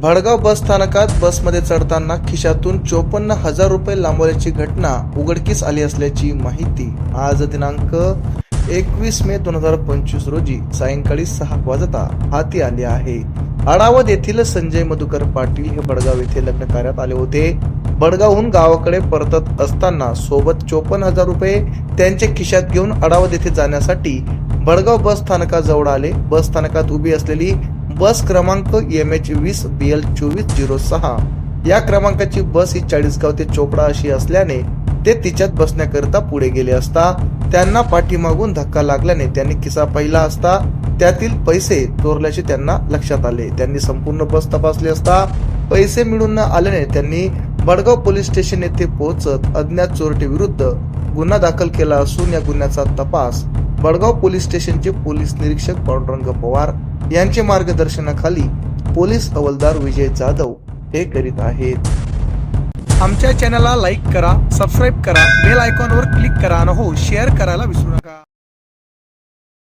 भडगाव बस स्थानकात बसमध्ये चढताना खिशातून चोपन्न हजार रुपये लांबवल्याची घटना उघडकीस आली असल्याची माहिती आज दिनांक एकवीस मे दोन हजार पंचवीस रोजी सायंकाळी सहा वाजता हाती आली आहे. आडावद येथील संजय मधुकर पाटील हे बडगाव येथे लग्न कार्यात आले होते. बडगावहून गावाकडे परतत असताना सोबत चोपन्न हजार रुपये त्यांच्या खिशात घेऊन आडावद येथे जाण्यासाठी बडगाव बस स्थानकाजवळ आले. बस स्थानकात उभी असलेली बस क्रमांक एम एच वीस बी एल चोवीस झिरो सहा. या क्रमांकाची बस ही चाळीसगाव ते चोपडा अशी असल्याने ते तिच्यात बसण्याकरिता पुढे गेले असता त्यांना पाठीमागून धक्का लागल्याने त्यांनी खिसा पाहिला असता त्यातील पैसे चोरल्याचे त्यांना लक्षात आले. त्यांनी संपूर्ण बस तपासली असता पैसे मिळून न आल्याने त्यांनी बडगाव पोलीस स्टेशन येथे पोहोचत अज्ञात चोरटे विरुद्ध गुन्हा दाखल केला असून या गुन्ह्याचा तपास बडगाव पोलीस स्टेशनचे पोलीस निरीक्षक पांडुरंग पवार यांचे मार्गदर्शनाखाली पोलीस हवलदार विजय जाधव हे करीत आहेत. आमच्या चॅनलला लाईक करा सबस्क्राईब करा बेल आयकॉनवर क्लिक करा आणि हो शेअर करायला विसरू नका.